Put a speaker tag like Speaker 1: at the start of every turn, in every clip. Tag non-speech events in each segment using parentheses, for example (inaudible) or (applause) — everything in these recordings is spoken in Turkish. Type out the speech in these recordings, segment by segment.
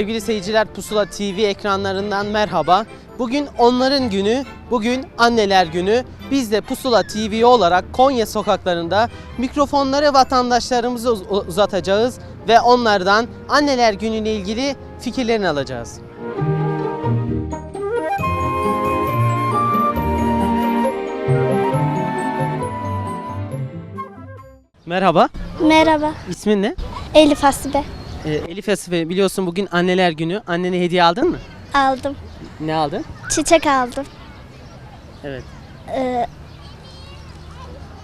Speaker 1: Sevgili seyirciler Pusula TV ekranlarından merhaba. Bugün onların günü, bugün anneler günü. Biz de Pusula TV olarak Konya sokaklarında mikrofonları vatandaşlarımıza uz- uzatacağız ve onlardan anneler günüyle ilgili fikirlerini alacağız. Merhaba,
Speaker 2: Merhaba.
Speaker 1: ismin ne?
Speaker 2: Elif Hasibe.
Speaker 1: Ee, Elif Asibe biliyorsun bugün anneler günü. Annene hediye aldın mı?
Speaker 2: Aldım.
Speaker 1: Ne aldın?
Speaker 2: Çiçek aldım.
Speaker 1: Evet.
Speaker 2: Ee,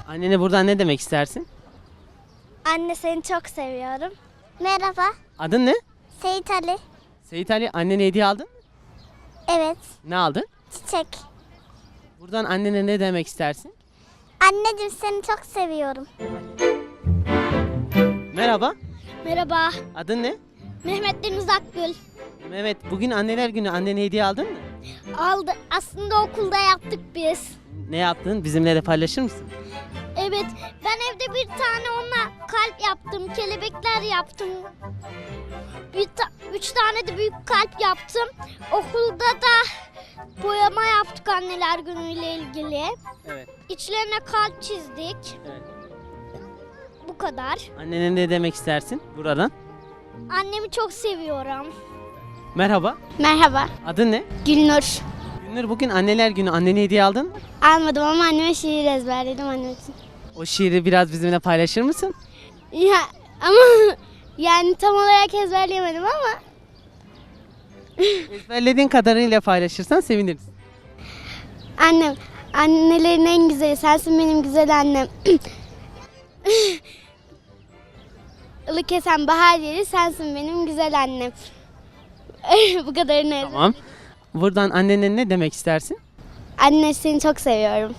Speaker 1: Annene buradan ne demek istersin?
Speaker 2: anne seni çok seviyorum. Merhaba.
Speaker 1: Adın ne?
Speaker 2: Seyit Ali.
Speaker 1: Seyit Ali annene hediye aldın mı?
Speaker 2: Evet.
Speaker 1: Ne aldın?
Speaker 2: Çiçek.
Speaker 1: Buradan annene ne demek istersin?
Speaker 2: Anneciğim seni çok seviyorum.
Speaker 1: Merhaba.
Speaker 2: Merhaba.
Speaker 1: Adın ne?
Speaker 2: Mehmet Deniz Akgül.
Speaker 1: Mehmet bugün anneler günü annene hediye aldın mı?
Speaker 2: Aldı. Aslında okulda yaptık biz.
Speaker 1: Ne yaptın? Bizimle de paylaşır mısın?
Speaker 2: Evet. Ben evde bir tane onunla kalp yaptım. Kelebekler yaptım. Bir ta- üç tane de büyük kalp yaptım. Okulda da boyama yaptık anneler günüyle ilgili.
Speaker 1: Evet.
Speaker 2: İçlerine kalp çizdik.
Speaker 1: evet.
Speaker 2: Bu kadar.
Speaker 1: Annene ne demek istersin buradan?
Speaker 2: Annemi çok seviyorum.
Speaker 1: Merhaba.
Speaker 2: Merhaba.
Speaker 1: Adın ne?
Speaker 2: Gülnur.
Speaker 1: Günür bugün anneler günü annene hediye aldın mı?
Speaker 2: Almadım ama anneme şiir ezberledim annem için.
Speaker 1: O şiiri biraz bizimle paylaşır mısın?
Speaker 2: Ya ama (laughs) yani tam olarak ezberleyemedim ama (laughs)
Speaker 1: Ezberlediğin kadarıyla paylaşırsan seviniriz.
Speaker 2: annem annelerin en güzeli sensin benim güzel annem. (laughs) Ilık kesen bahar yeri sensin benim güzel annem. (laughs) Bu kadarını ezber-
Speaker 1: Tamam. Buradan annene ne demek istersin?
Speaker 2: Anne seni çok seviyorum.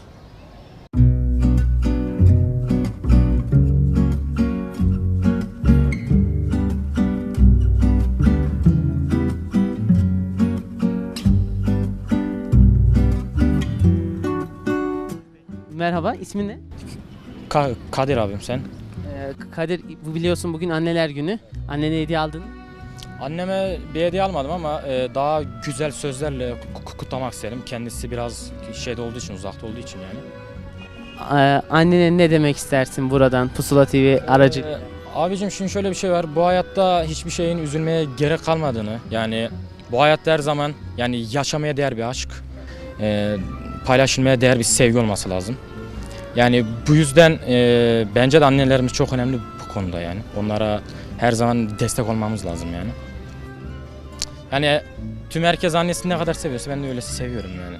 Speaker 1: Merhaba, ismin ne?
Speaker 3: Ka- Kadir abim sen.
Speaker 1: Kadir, bu biliyorsun bugün anneler günü. Annene hediye aldın.
Speaker 3: Anneme bir hediye almadım ama e, daha güzel sözlerle ku- ku- kutlamak isterim. Kendisi biraz şeyde olduğu için, uzakta olduğu için yani.
Speaker 1: Ee, annene ne demek istersin buradan Pusula TV aracı?
Speaker 3: Ee, abicim şimdi şöyle bir şey var. Bu hayatta hiçbir şeyin üzülmeye gerek kalmadığını, yani bu hayatta her zaman yani yaşamaya değer bir aşk, e, paylaşılmaya değer bir sevgi olması lazım. Yani bu yüzden e, bence de annelerimiz çok önemli bu konuda yani. Onlara her zaman destek olmamız lazım yani. Yani tüm herkes annesini ne kadar seviyorsa ben de öyle seviyorum yani.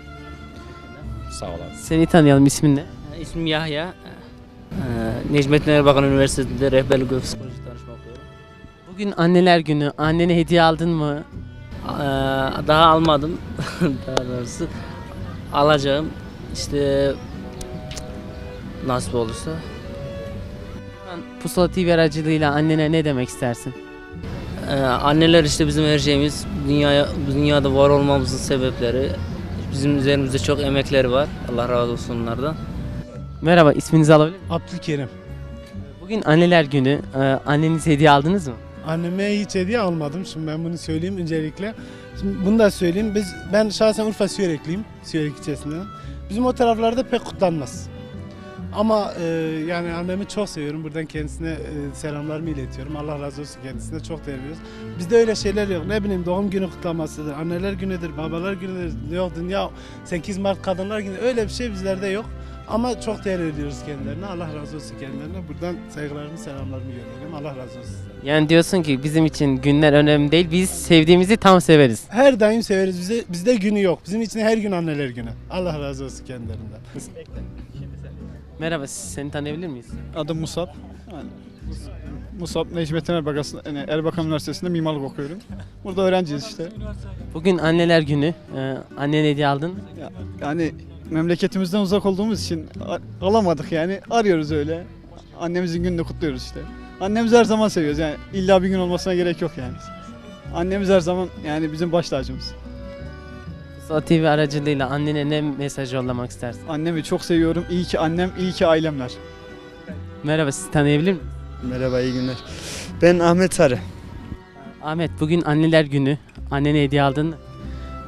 Speaker 3: Sağ ol abi.
Speaker 1: Seni tanıyalım, ismin ne?
Speaker 4: İsmim Yahya. Ee, Necmettin Erbakan Üniversitesi'nde rehberlik ve psikoloji danışma okuyorum.
Speaker 1: Bugün anneler günü. Annene hediye aldın mı?
Speaker 4: Ee, daha almadım. (laughs) daha doğrusu alacağım. İşte nasip olursa.
Speaker 1: Pusula TV aracılığıyla annene ne demek istersin?
Speaker 4: Ee, anneler işte bizim her şeyimiz. Dünyaya, bu dünyada var olmamızın sebepleri. Bizim üzerimizde çok emekleri var. Allah razı olsun onlardan.
Speaker 1: Merhaba, isminizi alabilir miyim?
Speaker 5: Abdülkerim.
Speaker 1: Bugün anneler günü. Ee, annenize hediye aldınız mı?
Speaker 5: Anneme hiç hediye almadım. Şimdi ben bunu söyleyeyim öncelikle. Şimdi bunu da söyleyeyim. Biz ben şahsen Urfa Siyorekliyim. Siyörek ilçesinden. Bizim o taraflarda pek kutlanmaz. Ama e, yani annemi çok seviyorum. Buradan kendisine e, selamlarımı iletiyorum. Allah razı olsun kendisine çok değer veriyoruz. Bizde öyle şeyler yok. Ne bileyim doğum günü kutlamasıdır, anneler günüdür, babalar günüdür. Yok dünya 8 Mart kadınlar günü öyle bir şey bizlerde yok. Ama çok değer veriyoruz kendilerine. Allah razı olsun kendilerine. Buradan saygılarımı, selamlarımı gönderiyorum. Allah razı olsun.
Speaker 1: Yani diyorsun ki bizim için günler önemli değil. Biz sevdiğimizi tam severiz.
Speaker 5: Her daim severiz. Bize, bizde günü yok. Bizim için her gün anneler günü. Allah razı olsun kendilerinden.
Speaker 1: Merhaba, seni tanıyabilir miyiz?
Speaker 6: Adım Musab. Yani, Musab Necmettin Erbakan, yani Erbakan Üniversitesi'nde mimarlık okuyorum. Burada öğrenciyiz işte.
Speaker 1: Bugün anneler günü. Ee, annene hediye aldın?
Speaker 6: Ya- Yani memleketimizden uzak olduğumuz için alamadık yani. Arıyoruz öyle. Annemizin gününü kutluyoruz işte. Annemizi her zaman seviyoruz yani. illa bir gün olmasına gerek yok yani. Annemiz her zaman yani bizim baş tacımız.
Speaker 1: Pusula TV aracılığıyla annene ne mesaj yollamak istersin?
Speaker 6: Annemi çok seviyorum. İyi ki annem, iyi ki ailemler.
Speaker 1: Merhaba, sizi tanıyabilir miyim?
Speaker 7: Merhaba, iyi günler. Ben Ahmet Sarı.
Speaker 1: Ahmet bugün anneler günü. Annene hediye aldın mı?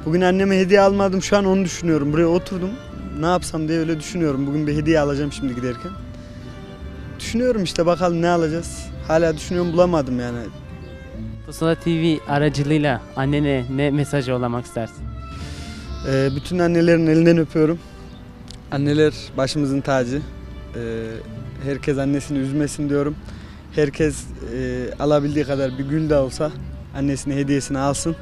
Speaker 7: Bugün anneme hediye almadım şu an onu düşünüyorum. Buraya oturdum. Ne yapsam diye öyle düşünüyorum. Bugün bir hediye alacağım şimdi giderken. Düşünüyorum işte bakalım ne alacağız. Hala düşünüyorum bulamadım yani.
Speaker 1: Pusula TV aracılığıyla annene ne mesajı yollamak istersin?
Speaker 7: Ee, bütün annelerin elinden öpüyorum. Anneler başımızın tacı. Ee, herkes annesini üzmesin diyorum. Herkes e, alabildiği kadar bir gül de olsa annesine hediyesini alsın.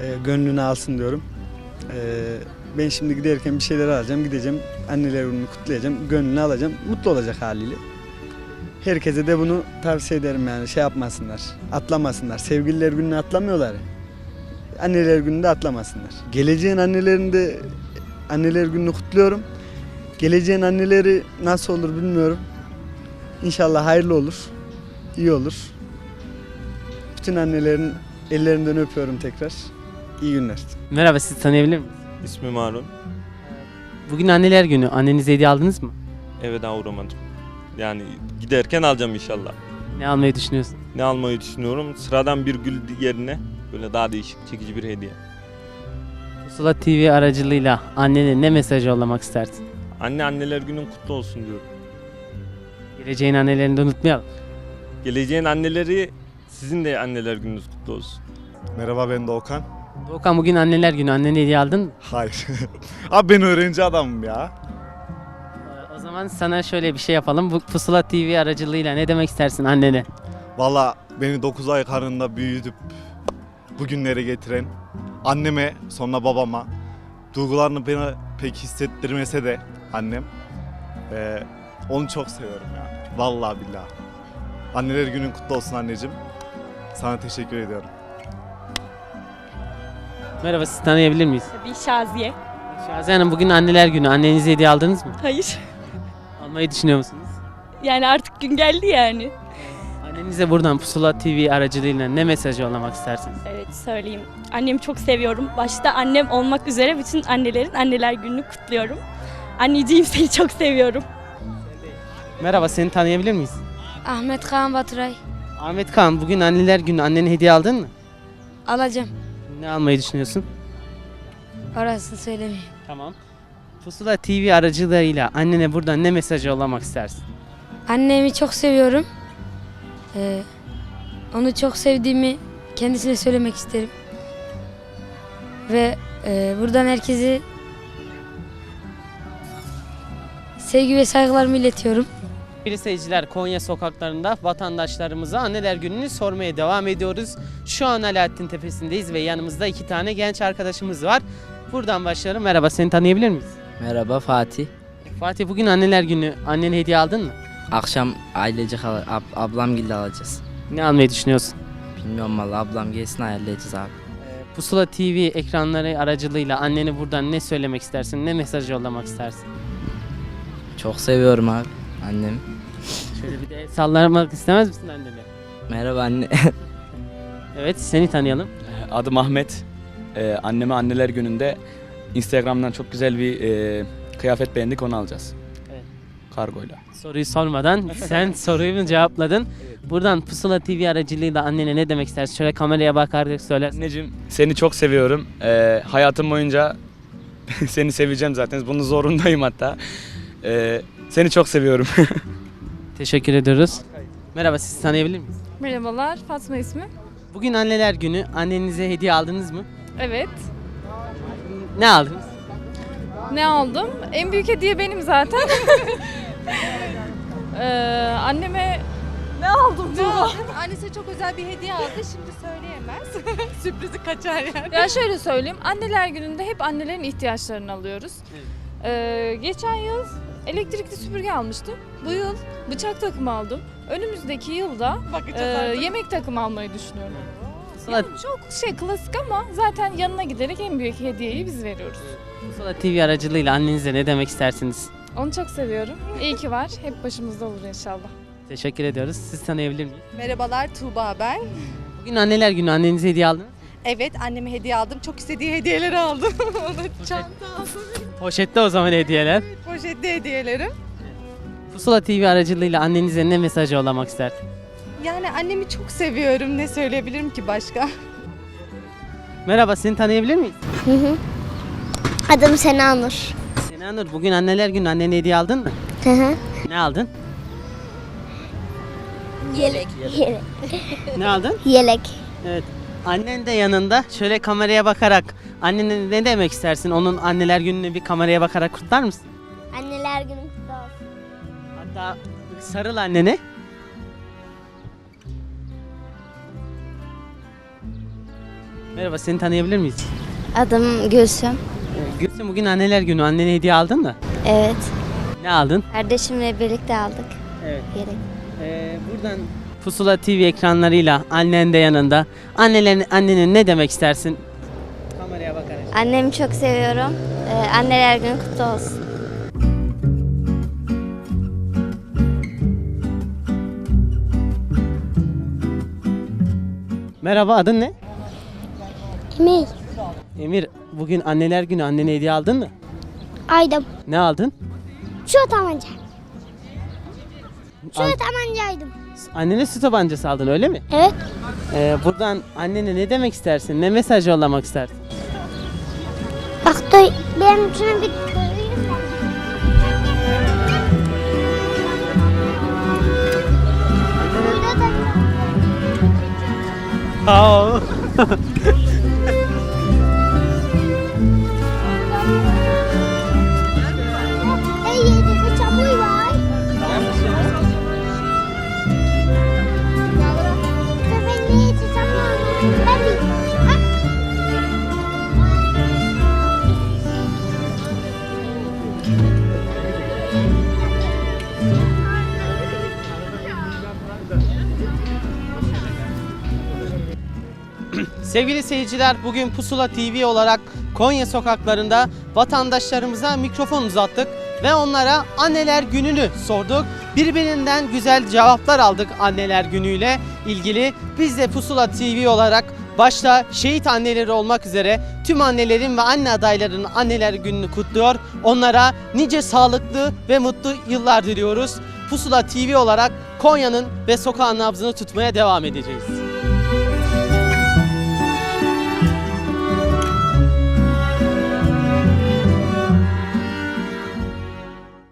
Speaker 7: Ee, gönlünü alsın diyorum. Ben şimdi giderken bir şeyler alacağım. Gideceğim anneler kutlayacağım. Gönlünü alacağım. Mutlu olacak haliyle. Herkese de bunu tavsiye ederim yani şey yapmasınlar. Atlamasınlar. Sevgililer gününü atlamıyorlar. Anneler gününde atlamasınlar. Geleceğin annelerinde anneler gününü kutluyorum. Geleceğin anneleri nasıl olur bilmiyorum. İnşallah hayırlı olur. iyi olur. Bütün annelerin ellerinden öpüyorum tekrar. İyi günler.
Speaker 1: Merhaba sizi tanıyabilir miyim?
Speaker 8: İsmim Harun.
Speaker 1: Bugün anneler günü. Annenize hediye aldınız mı?
Speaker 8: Eve daha uğramadım. Yani giderken alacağım inşallah.
Speaker 1: Ne almayı düşünüyorsun?
Speaker 8: Ne almayı düşünüyorum? Sıradan bir gül yerine böyle daha değişik, çekici bir hediye.
Speaker 1: Pusula TV aracılığıyla annene ne mesaj yollamak istersin?
Speaker 8: Anne anneler günün kutlu olsun diyorum.
Speaker 1: Geleceğin annelerini de unutmayalım.
Speaker 8: Geleceğin anneleri sizin de anneler gününüz kutlu olsun.
Speaker 9: Merhaba ben Doğukan.
Speaker 1: Doğukan bugün anneler günü. Annene hediye aldın mı?
Speaker 9: Hayır. (laughs) Abi ben öğrenci adamım ya.
Speaker 1: O zaman sana şöyle bir şey yapalım. Bu Pusula TV aracılığıyla ne demek istersin annene?
Speaker 9: Valla beni 9 ay karnında büyütüp bugünlere getiren anneme sonra babama duygularını bana pek hissettirmese de annem eee, onu çok seviyorum ya. Vallahi billahi. Anneler günün kutlu olsun anneciğim. Sana teşekkür ediyorum.
Speaker 1: Merhaba sizi tanıyabilir miyiz?
Speaker 10: Tabii Şaziye.
Speaker 1: Şaziye Hanım bugün anneler günü. Annenize hediye aldınız mı?
Speaker 10: Hayır.
Speaker 1: Almayı düşünüyor musunuz?
Speaker 10: Yani artık gün geldi yani.
Speaker 1: Annenize buradan Pusula TV aracılığıyla ne mesaj yollamak istersiniz?
Speaker 10: Evet söyleyeyim. Annemi çok seviyorum. Başta annem olmak üzere bütün annelerin anneler gününü kutluyorum. Anneciğim (laughs) seni çok seviyorum.
Speaker 1: Merhaba seni tanıyabilir miyiz?
Speaker 2: Ahmet Kaan Baturay.
Speaker 1: Ahmet Kaan bugün anneler günü. Annene hediye aldın mı?
Speaker 2: Alacağım.
Speaker 1: Ne almayı düşünüyorsun?
Speaker 2: Orasını söylemeyeyim.
Speaker 1: Tamam. Pusula TV aracılığıyla annene buradan ne mesaj yollamak istersin?
Speaker 2: Annemi çok seviyorum. Ee, onu çok sevdiğimi kendisine söylemek isterim. Ve e, buradan herkese sevgi ve saygılarımı iletiyorum.
Speaker 1: Sevgili seyirciler Konya sokaklarında vatandaşlarımıza anneler gününü sormaya devam ediyoruz. Şu an Alaaddin Tepesi'ndeyiz ve yanımızda iki tane genç arkadaşımız var. Buradan başlayalım. Merhaba seni tanıyabilir miyiz?
Speaker 4: Merhaba Fatih.
Speaker 1: Fatih bugün anneler günü. Annene hediye aldın mı?
Speaker 4: Akşam ab, ablam gibi alacağız.
Speaker 1: Ne almayı düşünüyorsun?
Speaker 4: Bilmiyorum valla ablam gelsin ayarlayacağız abi.
Speaker 1: Pusula TV ekranları aracılığıyla annene buradan ne söylemek istersin? Ne mesaj yollamak istersin?
Speaker 4: Çok seviyorum abi annem.
Speaker 1: Şöyle bir de sallamak istemez misin annene?
Speaker 4: Merhaba anne. (laughs)
Speaker 1: Evet seni tanıyalım.
Speaker 11: Adım Ahmet. Ee, anneme anneler gününde Instagram'dan çok güzel bir e, kıyafet beğendik onu alacağız.
Speaker 1: Evet.
Speaker 11: Kargoyla.
Speaker 1: Soruyu sormadan sen soruyu cevapladın. Buradan Pusula TV aracılığıyla annene ne demek istersin? Şöyle kameraya bakarak söylersin.
Speaker 11: Anneciğim seni çok seviyorum. Ee, hayatım boyunca (laughs) seni seveceğim zaten. Bunun zorundayım hatta. Ee, seni çok seviyorum. (laughs)
Speaker 1: Teşekkür ediyoruz. Merhaba sizi tanıyabilir miyiz?
Speaker 10: Merhabalar Fatma ismi.
Speaker 1: Bugün anneler günü. Annenize hediye aldınız mı?
Speaker 10: Evet.
Speaker 1: Ne aldınız?
Speaker 10: Ne aldım? En büyük hediye benim zaten. (laughs) ee, anneme ne aldım Tuğba?
Speaker 12: Annesi çok özel bir hediye aldı. Şimdi söyleyemez. (laughs) Sürprizi kaçar yani.
Speaker 10: Ya şöyle söyleyeyim. Anneler gününde hep annelerin ihtiyaçlarını alıyoruz. Ee, geçen yıl elektrikli süpürge almıştım. Bu yıl bıçak takımı aldım. Önümüzdeki yılda e, yemek takımı almayı düşünüyorum. Yani çok şey klasik ama zaten yanına giderek en büyük hediyeyi biz veriyoruz.
Speaker 1: Pusula TV aracılığıyla annenize ne demek istersiniz?
Speaker 10: Onu çok seviyorum. İyi ki var. Hep başımızda olur inşallah.
Speaker 1: Teşekkür ediyoruz. Siz tanıyabilir miyiz?
Speaker 12: Merhabalar Tuğba ben.
Speaker 1: Bugün anneler günü. Annenize hediye aldınız mı?
Speaker 12: Evet anneme hediye aldım. Çok istediği hediyeleri aldım. (laughs) Ona çanta aldım.
Speaker 1: Poşette o zaman hediyeler.
Speaker 12: Poşetli hediyelerim.
Speaker 1: Pusula TV aracılığıyla annenize ne mesaj yollamak istersin?
Speaker 12: Yani annemi çok seviyorum. Ne söyleyebilirim ki başka?
Speaker 1: Merhaba seni tanıyabilir miyiz?
Speaker 2: Hı hı. Adım Sena Nur.
Speaker 1: Sena Nur bugün anneler günü annene hediye aldın mı?
Speaker 2: Hı hı.
Speaker 1: Ne aldın?
Speaker 2: Yelek. Yelek.
Speaker 1: Ne aldın? (laughs)
Speaker 2: Yelek.
Speaker 1: Evet. Annen de yanında. Şöyle kameraya bakarak annene ne demek istersin? Onun anneler gününü bir kameraya bakarak kutlar mısın?
Speaker 2: Anneler günü kutlu olsun.
Speaker 1: Hatta sarıl annene. Merhaba seni tanıyabilir miyiz?
Speaker 2: Adım Gülsüm.
Speaker 1: Gülsüm bugün anneler günü. Annene hediye aldın mı?
Speaker 2: Evet.
Speaker 1: Ne aldın?
Speaker 2: Kardeşimle birlikte aldık
Speaker 1: Evet.
Speaker 2: yelek.
Speaker 1: Ee, buradan Pusula TV ekranlarıyla annen de yanında. Annelerin, annenin ne demek istersin? Kameraya bakarak.
Speaker 2: Annemi çok seviyorum. Ee, anneler günü kutlu olsun.
Speaker 1: Merhaba adın ne?
Speaker 2: Emir.
Speaker 1: Emir bugün anneler günü annene hediye aldın mı?
Speaker 2: Aydım.
Speaker 1: Ne aldın?
Speaker 2: Şu tabanca. Şu
Speaker 1: Al-
Speaker 2: tabancaydım.
Speaker 1: Annene su tabancası aldın öyle mi?
Speaker 2: Evet.
Speaker 1: Ee, buradan annene ne demek istersin? Ne mesaj yollamak istersin?
Speaker 2: Bak duy, benim şunu bir duyayım (laughs)
Speaker 1: Sevgili seyirciler bugün Pusula TV olarak Konya sokaklarında vatandaşlarımıza mikrofon uzattık ve onlara anneler gününü sorduk. Birbirinden güzel cevaplar aldık anneler günüyle ilgili. Biz de Pusula TV olarak başta şehit anneleri olmak üzere tüm annelerin ve anne adaylarının anneler gününü kutluyor. Onlara nice sağlıklı ve mutlu yıllar diliyoruz. Pusula TV olarak Konya'nın ve sokağın nabzını tutmaya devam edeceğiz.